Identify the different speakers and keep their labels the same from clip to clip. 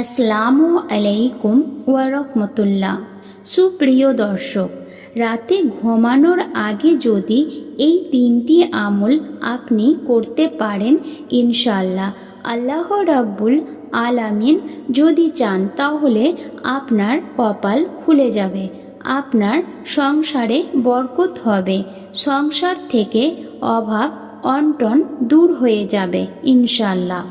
Speaker 1: আসসালামু আলাইকুম ওয়ারহমতুল্লাহ সুপ্রিয় দর্শক, রাতে ঘুমানোর আগে যদি এই তিনটি আমল আপনি করতে পারেন ইনশাল্লাহ আল্লাহ রাব্বুল আলামিন যদি চান, তাহলে আপনার কপাল খুলে যাবে, আপনার সংসারে বরকত হবে, সংসার থেকে অভাব অনটন দূর হয়ে যাবে ইনশাল্লাহ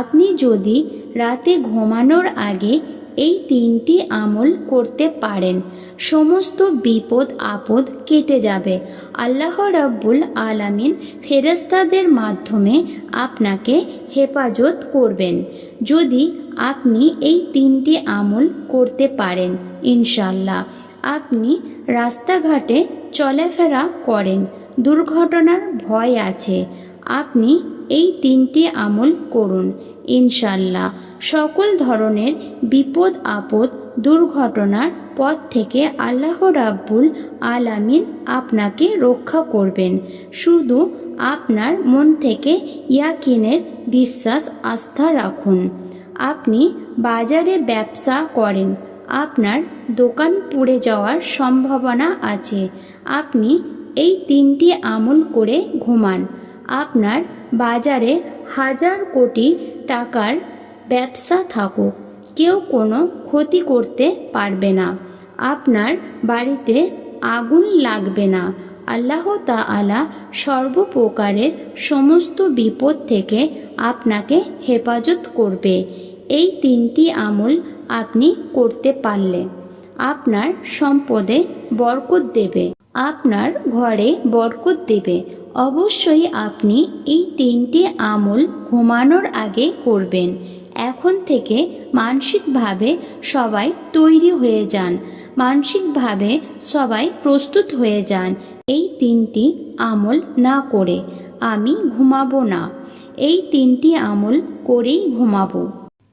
Speaker 1: আপনি যদি রাতে ঘুমানোর আগে এই তিনটি আমল করতে পারেন। সমস্ত বিপদ আপদ কেটে যাবে। আল্লাহ রাব্বুল আলামিন ফেরেস্তাদের মাধ্যমে আপনাকে হেফাজত করবেন। যদি আপনি এই তিনটি আমল করতে পারেন ইনশাল্লাহ আপনি রাস্তাঘাটে চলাফেরা করেন, দুর্ঘটনার ভয় আছে। আপনি এই তিনটি আমল করুন। ইনশাল্লাহ। সকল ধরনের বিপদ, আপদ, দুর্ঘটনার পথ থেকে আল্লাহ রাব্বুল আলামিন আপনাকে রক্ষা করবেন। শুধু আপনার মন থেকে ইয়াকিনের বিশ্বাস, আস্থা রাখুন। আপনি বাজারে ব্যবসা করেন, আপনার দোকান পুড়ে যাওয়ার সম্ভাবনা আছে। আপনি এই তিনটি আমল করে ঘুমান। আপনার বাজারে হাজার কোটি টাকার ব্যবসা থাকুক। কেউ কোনো ক্ষতি করতে পারবে না। আপনার বাড়িতে আগুন লাগবে না। আল্লাহ তাআলা সর্বপ্রকারের সমস্ত বিপদ থেকে আপনাকে হেফাজত করবে। এই তিনটি আমল আপনি করতে পারলে আপনার সম্পদে বরকত দেবে। আপনার ঘরে বরকত দেবে। অবশ্যই আপনি এই তিনটি আমল ঘুমানোর আগে করবেন। এখন থেকে মানসিকভাবে সবাই তৈরি হয়ে যান। মানসিকভাবে সবাই প্রস্তুত হয়ে যান এই তিনটি আমল না করে। আমি ঘুমাবো না। এই তিনটি আমল করেই ঘুমাবো।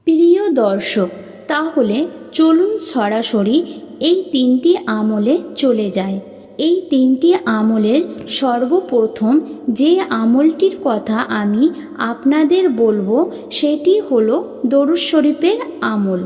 Speaker 1: প্রিয় দর্শক, তাহলে চলুন সরাসরি এই তিনটি আমলে চলে যায় এই তিনটি আমলের সর্বপ্রথম যে আমলটির কথা আমি আপনাদের বলব সেটি হলো দরুদ শরীফের আমল।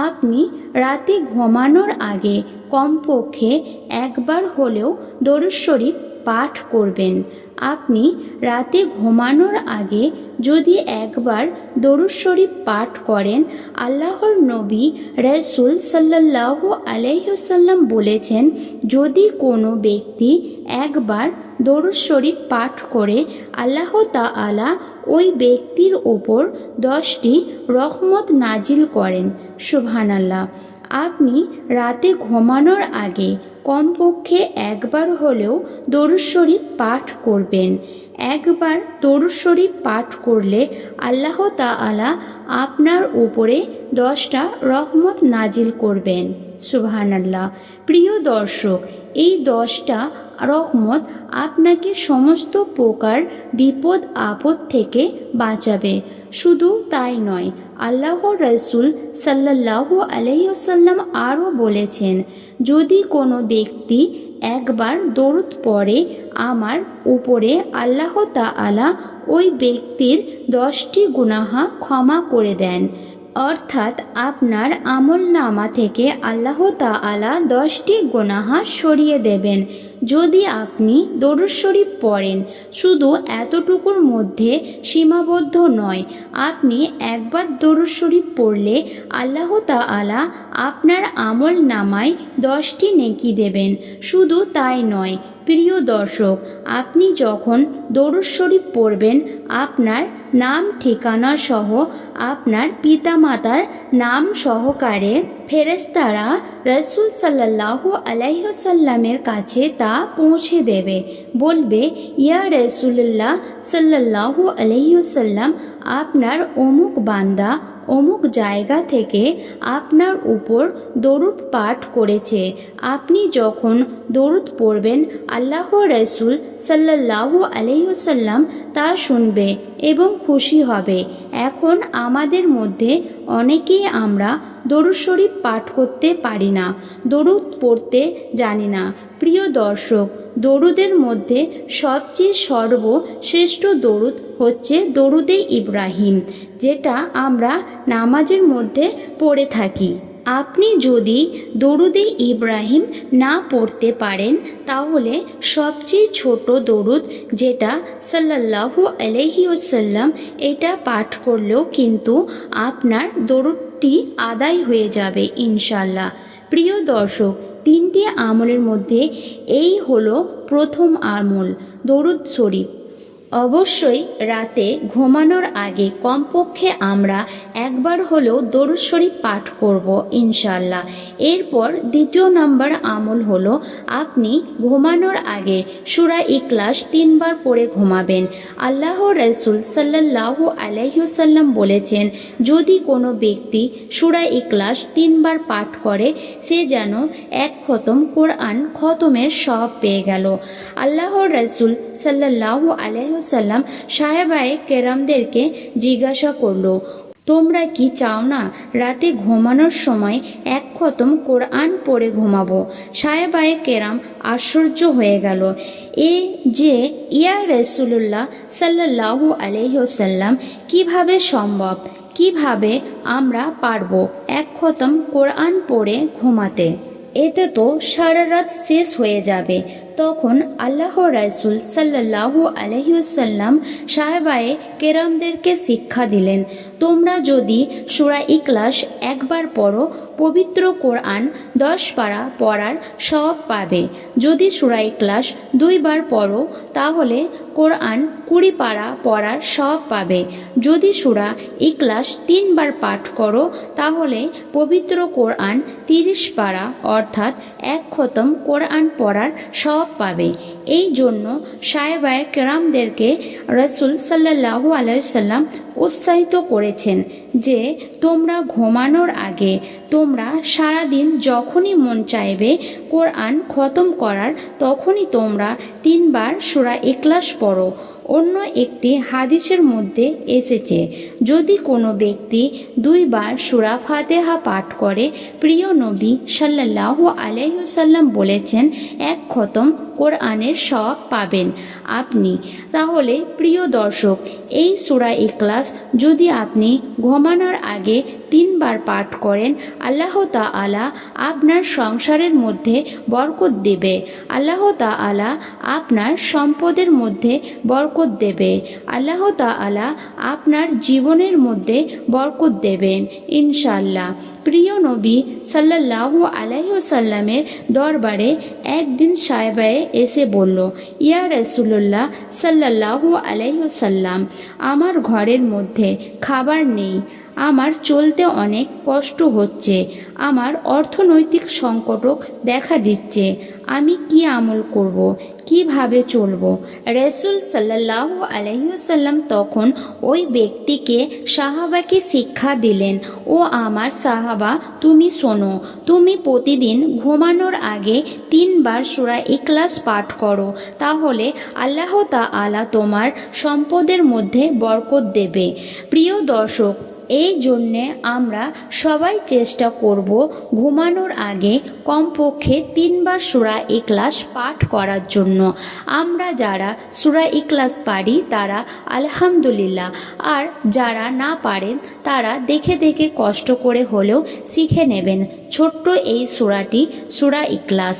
Speaker 1: আপনি রাতে ঘুমানোর আগে কমপক্ষে একবার হলেও দরুদ শরীফ পাঠ করবেন। আপনি রাতে ঘুমানোর আগে যদি একবার দরুদ শরীফ পাঠ করেন, আল্লাহর নবী রসুল সাল্লাহ আলাইসাল্লাম বলেছেন, যদি কোনো ব্যক্তি একবার দরুদ শরীফ পাঠ করে, আল্লাহ তাআলা ওই ব্যক্তির ওপর দশটি রহমত নাজিল করেন। সুবহানাল্লাহ। আপনি রাতে ঘুমানোর আগে কমপক্ষে একবার হলেও দরুদ শরীফ পাঠ করবেন। একবার দরুদ শরীফ পাঠ করলে আল্লাহ তাআলা আপনার উপরে দশটা রহমত নাজিল করবেন। সুবহানাল্লাহ। প্রিয় দর্শক, এই দশটা রহমত আপনাকে সমস্ত প্রকার বিপদ, আপদ থেকে বাঁচাবে। শুধু তাই নয় আল্লাহ রসুল সাল্লাহ আলাইসাল্লাম আরও বলেছেন, যদি কোনো ব্যক্তি একবার দরুদ পরে আমার উপরে, আল্লাহ তাআলা ওই ব্যক্তির দশটি গুনাহা ক্ষমা করে দেন। অর্থাৎ আপনার আমল নামা থেকে আল্লাহ তাআলা দশটি গোনাহা সরিয়ে দেবেন। যদি আপনি দরুদ শরীফ পড়েন, শুধু এতটুকুর মধ্যে সীমাবদ্ধ নয়, আপনি একবার দরুদ শরীফ পড়লে আল্লাহ তাআলা আপনার আমল নামায় দশটি নেকি দেবেন। শুধু তাই নয় প্রিয় দর্শক, আপনি যখন দরুদ শরীফ পড়বেন, আপনার নাম, ঠিকানা সহ আপনার পিতামাতার নাম সহকারে ফেরেস্তারা রসুল সাল্লাহ আলাইসাল্লামের কাছে তা পৌঁছে দেবে। বলবে, ইয়া রসুল্লাহ সাল্লাহ আলাইসাল্লাম আপনার অমুক বান্দা অমুক জায়গা থেকে আপনার উপর দরুদ পাঠ করেছে। আপনি যখন দরুদ পড়বেন আল্লাহ রসুল সাল্লাহ আলাইসাল্লাম তা শুনবে এবং খুশি হবে। এখন আমাদের মধ্যে অনেকেই আমরা দরুদ শরীফ পাঠ করতে পারি না, দরুদ পড়তে জানি না। প্রিয় দর্শক, দরুদের মধ্যে সবচেয়ে সর্বশ্রেষ্ঠ দরুদ হচ্ছে দরুদে ইব্রাহিম, যেটা আমরা নামাজের মধ্যে পড়ে থাকি। আপনি যদি দরুদে ইব্রাহিম না পড়তে পারেন, তাহলে সবচেয়ে ছোট দরুদ যেটা সাল্লাল্লাহু আলহি ওসাল্লাম এটা পাঠ করলেও কিন্তু আপনার দরুদটি আদায় হয়ে যাবে ইনশাল্লাহ প্রিয় দর্শক, তিনটি আমলের মধ্যে এই হলো প্রথম আমল, দরুদ শরীফ। অবশ্যই রাতে ঘুমানোর আগে কমপক্ষে আমরা একবার হলেও দরুদ শরীফ পাঠ করব ইনশাল্লাহ এরপর দ্বিতীয় নাম্বার আমল হলো, আপনি ঘুমানোর আগে সুরা ইকলাস তিনবার পড়ে ঘুমাবেন। আল্লাহ রসুল সাল্লাহ আলাইসাল্লাম বলেছেন, যদি কোনো ব্যক্তি সুরা ইকলাস তিনবার পাঠ করে, সে যেন এক খতম কোরআন খতমের সব পেয়ে গেল। আল্লাহ রসুল সাল্লাহ আলাইসাল্লাম সাহেবায় কেরামদেরকে জিজ্ঞাসা করল, তোমরা কি চাও না রাতে ঘুমানোর সময় এক খতম কোরআন পড়ে ঘুমাবো? সাহেবায় কেরাম আশ্চর্য হয়ে গেল, এ যে ইয়া রসুল্লাহ সাল্লাহ আলহ্লাম কীভাবে সম্ভব? কীভাবে আমরা পারব এক খতম কোরআন পড়ে ঘুমাতে? এতে তো সারা রাত শেষ হয়ে যাবে। তখন আল্লাহ রাসুল সাল্লাহ আলহিউসাল্লাম সাহেবায়ে কেরামদেরকে শিক্ষা দিলেন, তোমরা যদি সুরা ইকলাস একবার পড়ো, পবিত্র কোরআন দশ পারা পড়ার সব পাবে। যদি সুরা ইকলাস দুইবার পড়ো, তাহলে কোরআন কুড়ি পারা পড়ার সব পাবে। যদি সুরা ইকলাস তিনবার পাঠ করো, তাহলে পবিত্র কোরআন তিরিশ পারা, অর্থাৎ এক খতম কোরআন পড়ার সব পাবে। এই জন্য সাহেবায় কেরামদেরকে রসুল সাল্লাহ আলাইসাল্লাম উৎসাহিত করেছেন যে, তোমরা ঘুমানোর আগে তোমরা সারাদিন যখনই মন চাইবে কোরআন খতম করার, তখনই তোমরা তিনবার সুরা ইকলাস পড়ো। অন্য একটি হাদিসের মধ্যে এসেছে, যদি কোনো ব্যক্তি দুইবার সুরা ফাতেহা পাঠ করে, প্রিয় নবী সাল্লাহ আলাইসাল্লাম বলেছেন, এক খতম কোরআনের সব পাবেন। আপনি, তাহলে প্রিয় দর্শক, এই সুরা ইকলাস যদি আপনি ঘুমানোর আগে তিনবার পাঠ করেন, আল্লাহ আলা আপনার সংসারের মধ্যে বরকত দেবে। আল্লাহ আলা আপনার সম্পদের মধ্যে বরকত দেবে। আল্লাহ আলা আপনার জীবনের মধ্যে বরকত দেবেন ইনশাল্লাহ প্রিয় নবী সাল্লাহ আলাইসাল্লামের দরবারে একদিন সাহেবায় এসে বলল, ইয়া রসুল্লাহ সাল্লাহ আলাইসাল্লাম আমার ঘরের মধ্যে খাবার নেই আমার চলতে অনেক কষ্ট হচ্ছে। আমার অর্থনৈতিক সংকটও দেখা দিচ্ছে। আমি কি আমল করব? কীভাবে চলবো? রসুল সাল্লাহ আলহিসাল্লাম তখন ওই ব্যক্তিকে সাহাবাকে শিক্ষা দিলেন, ও আমার সাহাবা, তুমি শোনো, তুমি প্রতিদিন ঘুমানোর আগে তিনবার সুরা ইকলাস পাঠ করো, তাহলে আল্লাহ তা আলা তোমার সম্পদের মধ্যে বরকত দেবে। প্রিয় দর্শক এই জন্যে আমরা সবাই চেষ্টা করব ঘুমানোর আগে কমপক্ষে তিনবার সুরা ইকলাস পাঠ করার জন্য। আমরা যারা সুরা ইকলাস পারি তারা আলহামদুলিল্লাহ। আর যারা না পারেন, তারা দেখে দেখে কষ্ট করে হলেও শিখে নেবেন ছোট্ট এই সুরাটি সুরা ইকলাস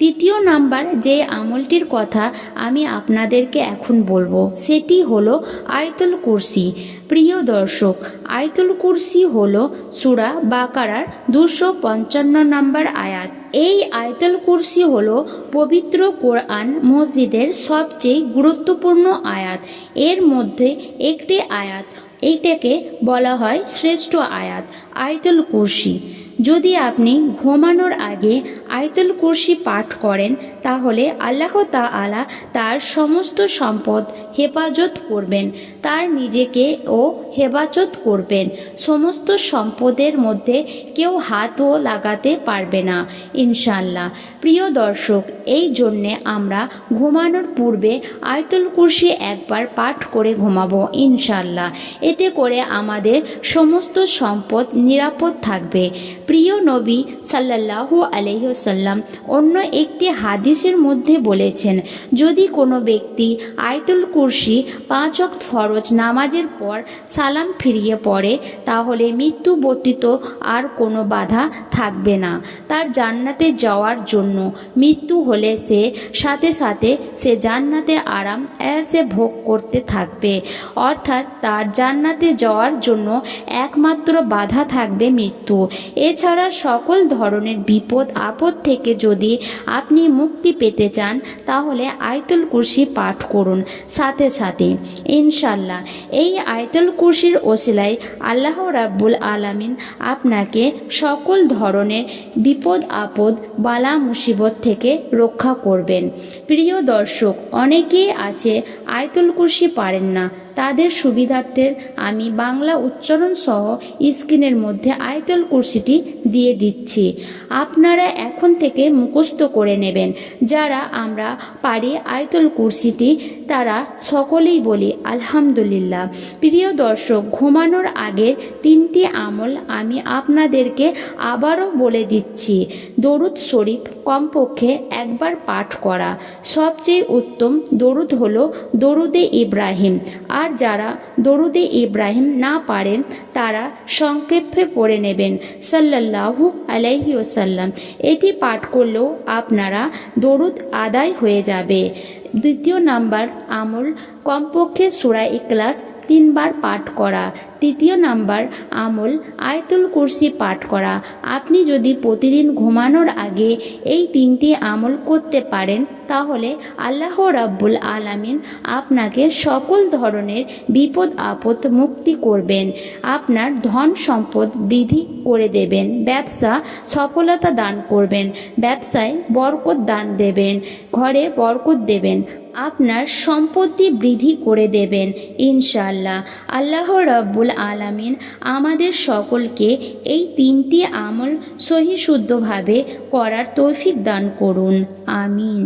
Speaker 1: তৃতীয় নাম্বার যে আমলটির কথা আমি আপনাদেরকে এখন বলব, সেটি হলো আয়তুল কুরসি। প্রিয় দর্শক, আয়তুল কুরসি হলো সুরা বাকারার দুশো পঞ্চান্ন নাম্বার আয়াত। এই আয়তুল কুরসি হল পবিত্র কোরআন মসজিদের সবচেয়ে গুরুত্বপূর্ণ আয়াত। এর মধ্যে একটি আয়াত এইটাকে বলা হয় শ্রেষ্ঠ আয়াত, আয়তুল কুরসি। যদি আপনি ঘুমানোর আগে আয়তুল কুরসি পাঠ করেন, তাহলে আল্লাহ তাআলা তার সমস্ত সম্পদ হেফাজত করবেন, তার নিজেকে ও হেফাজত করবেন। সমস্ত সম্পদের মধ্যে কেউ হাতও লাগাতে পারবে না ইনশাল্লাহ প্রিয় দর্শক, এই জন্যে আমরা ঘুমানোর পূর্বে আয়তুল কুরসি একবার পাঠ করে ঘুমাবো ইনশাল্লাহ এতে করে আমাদের সমস্ত সম্পদ নিরাপদ থাকবে। প্রিয় নবী সাল্লাল্লাহু আলহ্লাম অন্য একটি হাদিসের মধ্যে বলেছেন, যদি কোনো ব্যক্তি আয়তুল কুরসি পাঁচ অক্ত ফরজ নামাজের পর সালাম ফিরিয়ে পড়ে, তাহলে মৃত্যু ব্যতীত আর কোনো বাধা থাকবে না। তার জান্নাতে যাওয়ার জন্য মৃত্যু হলে সে সাথে সাথে সে জান্নাতে আরাম এসে ভোগ করতে থাকবে। অর্থাৎ তার জান্নাতে যাওয়ার জন্য একমাত্র বাধা থাকবে মৃত্যু। এছাড়া সকল ধরনের বিপদ, আপদ থেকে যদি আপনি মুক্তি পেতে চান, তাহলে আয়তুল কুরসি পাঠ করুন। সাথে সাথে ইনশাল্লাহ এই আয়তুল কুরসির ওসিলায় আল্লাহ রাব্বুল আলামিন আপনাকে সকল ধরনের বিপদ, আপদ, বালা, মুসিবত থেকে রক্ষা করবেন। প্রিয় দর্শক, অনেকেই আছে আয়তুল কুরসি পারেন না। তাদের সুবিধার্থের আমি বাংলা উচ্চারণ সহ স্ক্রিনের মধ্যে আয়তল কুরসিটি দিয়ে দিচ্ছি। আপনারা এখন থেকে মুখস্থ করে নেবেন। যারা আমরা পারি আয়তল কুরসিটি, তারা সকলেই বলি আলহামদুলিল্লাহ। প্রিয় দর্শক, ঘুমানোর আগের তিনটি আমল আমি আপনাদেরকে আবারও বলে দিচ্ছি। দরুদ শরীফ কমপক্ষে একবার পাঠ করা। সবচেয়ে উত্তম দরুদ হলো দরুদে ইব্রাহিম। আর যারা দরুদে ইব্রাহিম না পারেন, তারা সংক্ষেপে পড়ে নেবেন। সাল্লাল্লাহু আলাইহি ওসাল্লাম এটি পাঠ করলেও আপনারা দরুদ আদায় হয়ে যাবে। দ্বিতীয় নাম্বার আমল, কমপক্ষে সুরা ইকলাস তিনবার পাঠ করা। তৃতীয় নাম্বার, আমল, আয়তুল কুরসি পাঠ করা। আপনি যদি প্রতিদিন ঘুমানোর আগে এই তিনটি আমল করতে পারেন, তাহলে আল্লাহ রাব্বুল আলামিন আপনাকে সকল ধরনের বিপদ আপদ মুক্তি করবেন। আপনার ধন সম্পদ বৃদ্ধি করে দেবেন। ব্যবসা সফলতা দান করবেন। ব্যবসায় বরকত দান দেবেন। ঘরে বরকত দেবেন। আপনার সম্পত্তি বৃদ্ধি করে দেবেন ইনশাল্লাহ আল্লাহ রব্বুল আলামিন আমাদের সকলকে এই তিনটি আমল সহিশুদ্ধভাবে করার তৌফিক দান করুন। আমিন।